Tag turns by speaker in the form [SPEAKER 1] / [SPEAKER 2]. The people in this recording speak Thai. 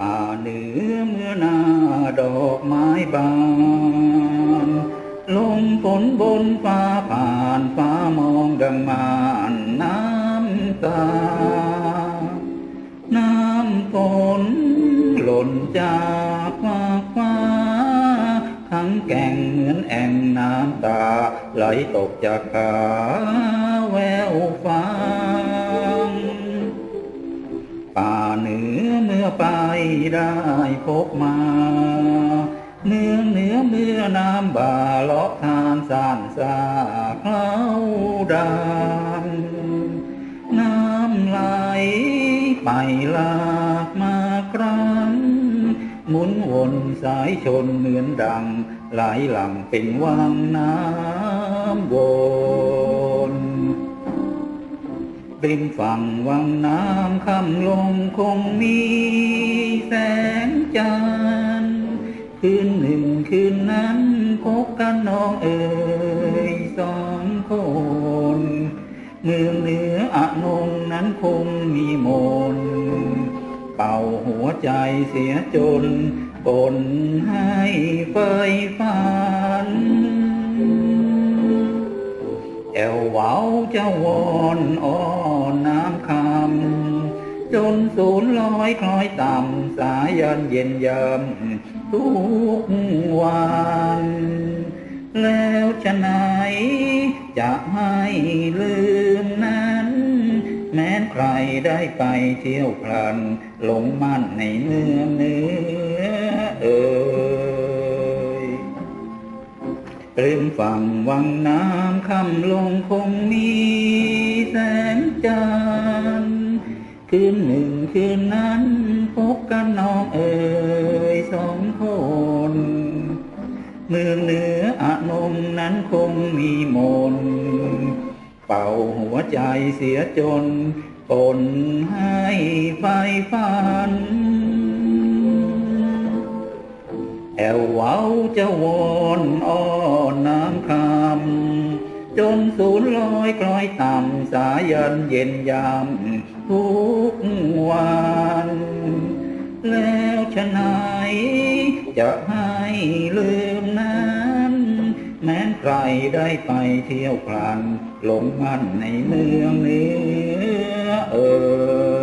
[SPEAKER 1] ป่าเหนือเมื่อนาดอกไม้บานลมฝนบนฟ้าผ่านฟ้ามองดังมานน้ำตา น้ำฝนหล่นจากฟาฟ้า ทั้งแก่งเหมือนแอ่งน้ำตา ไหลตกจากขาแววฟังป่า เหนือเมื่อไปได้พบมา เนื้อเหนือเมื่อน้ำบาเลาะทานสานสาเคล้าดานน้ำไหลไปหลากมาครั้งหมุนวนสายชนเหมือนดัง ไหลหลังเป็นวังน้ำวน ริมฝั่งวังน้ำคำลงคงมีแสงจันทร์คืนหนึ่งคืนนั้นพบกันน้องเอ๋ยสองคน เมืองเหนืออนงนั้นคงมีมน เป่าหัวใจเสียจนปนให้เฟยฝันแอววาเจ้าวอนอ้อ นน้ำคำจนสูนลอยคล้อยต่ำสายันเย็นยำทุกวันแล้วจะไหนจะให้ลืมนั้น แม้นใครได้ไปเที่ยวพลัน หลงมั่นในเมือเนื้อเอ่ย เริมฝั่งวังน้ำคำลงคงมีแสงจันทร์คืนหนึ่งคืนนั้นพบกันน้องเอ๋ยสองคนเมืองเหนืออนงนั้นคงมีมน เป่าหัวใจเสียจนปนให้ไฟฝัน แอวเว้าจะวอนอ้อนน้ำคำจนสูนลอยคล้อยต่ำสายันเย็นยามทุกวันแล้วชะไหนจะให้ลืมนั้นแม้นใครได้ไปเที่ยวพลันหลงมันในเมืองเหนือเออ